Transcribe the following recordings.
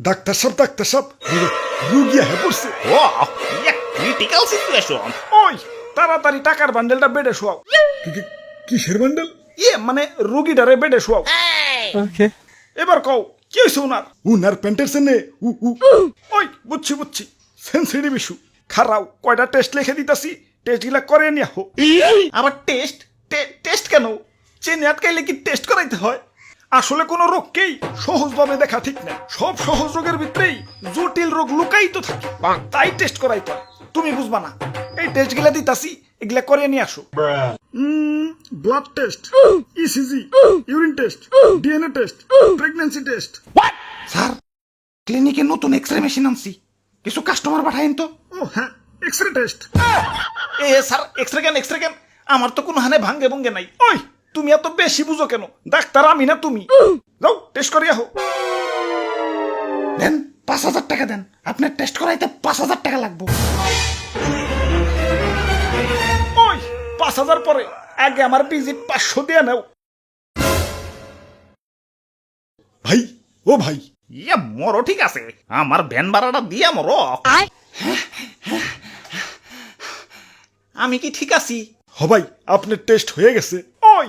Doctor সাহেব doctor সাহেব রুগী হয়ে পড়ছে ও ক্রিটিক্যাল সিচুয়েশন ওই তাড়াতাড়ি টাকার বান্ডেলটা বেডে শোয়াও। কিসের বান্ডেল ইয়ে মানে রুগীটারে বেডে শোয়াও। এবার কও কি হয়েছে ওনার উনার প্যান্টের সেনে উ উ। ওই বুঝছি বুঝছি। সেন্সিটিভ ইস্যু খারাও কয়টা টেস্ট লিখে দিতাছি টেস্টগুলা করে নিয়ে হো আবার টেস্ট টেস্ট কেন? চেনে আটকাইলে কি টেস্ট করাইতে হয়? আসলে কোনো রোগকেই সহজভাবে দেখা ঠিক না। সব সহজ রোগের ভিতরেই জটিল রোগ লুকাই তো থাকে তাই টেস্ট করাই তো তুমি বুঝবা না। এই টেস্টগুলা দিতাছি এগুলা করে নিয়ে আসো। Blood test ECG urine test DNA test pregnancy test sir ক্লিনিকে নতুন এক্সরে মেশিন আনছি। কিছু কাস্টমার পাঠাইন তো। ও হ্যাঁ এক্সরে টেস্ট এ স্যার এক্সরে কেন এক্সরে কেন? আমার তো কোনো হানে ভাঙ্গে ভঙ্গে নাই। ওই তুমি এত বেশি বুঝো কেন? ডাক্তার আমি না তুমি। যাও টেস্ট করিয়া হো দেন পাঁচ হাজার টাকা দেন। আপনার টেস্ট করাইতে পাঁচ হাজার টাকা লাগবো। ওই পাঁচ হাজার পরে আগে আমার ভিজিট পাঁচশো দিয়ে নাও। ভাই ও ভাই। ইয়া মরো ঠিক আছে। আমার ভ্যান ভাড়াটা দিয়ে মরো আমি কি ঠিক আছি? হ ভাই আপনার টেস্ট হয়ে গেছে। ওই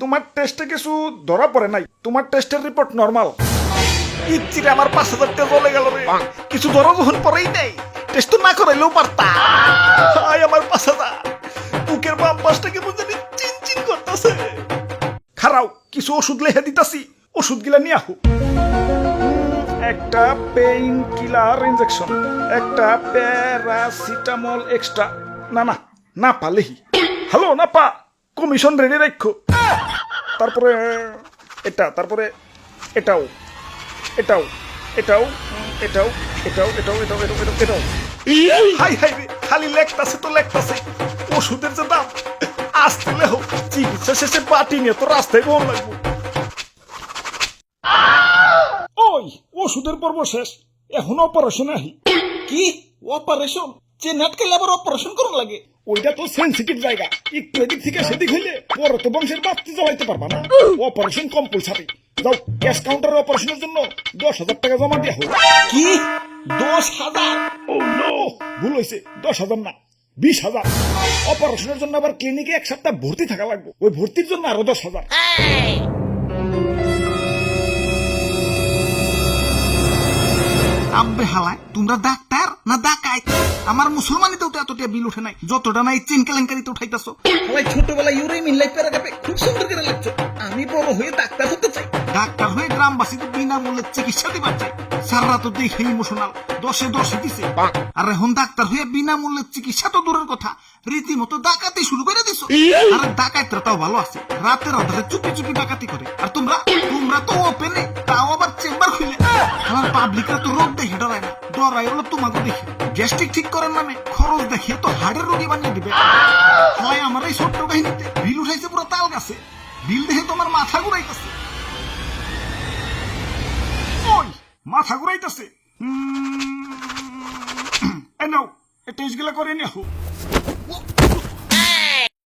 তোমার টেস্টে কিছু ধরা পড়ে নাই। তোমার টেস্টের রিপোর্ট নর্মাল ইচ্ছিরে আমার পাঁচ হাজার টাকা চলে গেল রে। কিছু ধরা যখন পরেই নেই। টেস্ট তো না করাইলেও পারতা। হাই আমার পাঁচ হাজার। বুকের বাম পাশটাকে বুঝে চিন চিন করতেছে। খারাও কিছু ওষুধ লেখে দিতাছি। ওষুধ গিলা নিয়ে আহো। একটা পেইন কিলার ইনজেকশন একটা প্যারাসিটামল এক্সট্রা না না না পালেহি হ্যালো না পা। কমিশন রেডি রাখো। তারপরে এটা, তারপরে এটাও এটাও এটাও এটাও এটাও এটাও এটাও এটাও এটাও এটাও। হাই হাই খালি লেখতাছে তো লেখতাছে। ওষুধের যে দাম আসতে লেহ চিকিৎসা শেষে পাটি নিয়ে তো রাস্তায় বল লাগবো। ওই, ওষুধের পর্ব শেষ, এখন অপারেশন আহি। কি? অপারেশন চেন আটকালে আবার অপারেশন করা লাগে। ওইটা তো সেন্সিটিভ জায়গা। একটু এদিক থেকে সেদিক হইলে পরে তো বংশের বাপতি জ্বালাইতে পারবা না। অপারেশন কম্পালসারি যাও ক্যাশ কাউন্টারে অপারেশনের জন্য দশ হাজার টাকা জমা দিয়া হোক। কি? দশ হাজার? ও নো ভুল হয়েছে দশ হাজার না বিশ হাজার। অপারেশনের জন্য আবার ক্লিনিকে এক সপ্তাহ ভর্তি থাকা লাগবে। ওই ভর্তির জন্য আরও দশ হাজার। আব্বে হালায় তোমরা ডাক্তার না ডাকাই। আমার মুসলমানিতেও তো এতটা বিল উঠে নাই। যতটা নাই চেন কেলেঙ্কারিতে উঠাইতেছো। ভাই ছোটবেলায় ইউরে মিনলাই যাবে খুব সুন্দর করে লাগছো আমি বড় হয়ে ডাক্তার হতে চাই। ডাক্তার হয়ে গ্রামবাসীকে বিনামূল্যে চিকিৎসা দিবার চাই। সাররা তো দেখে ইমোশনাল দশে দশে দিছে। আর এখন ডাক্তার হয়ে বিনামূল্যে চিকিৎসা তো দূরের কথা। রীতিমতো ডাকাতি শুরু করে দিছো। আর ডাকাতরা তাও ভালো আছে। রাতের আধারে চুপি চুপি ডাকাতি করে। আর তোমরা? তোমরা তো ওপেনে তাও আবার চেম্বার খুলে আমার পাবলিকরা তো রোগ দেখে ডরায় না। ডরাই হলো তোমাকে দেখে। গ্যাস্ট্রিক ঠিক করার নামে খরচ দেখিয়ে তো হাড়ের রোগী বানিয়ে দিবে। হয় আমার এই ছোট্ট কাহিনীতে বিল উঠাইছে পুরো তাল গাছে। বিল দেখে তোমার মাথা ঘুরাইতেছে। মাথা ঘুরাইতেছে। এই নাও টেস্টগুলা করে নিয়ে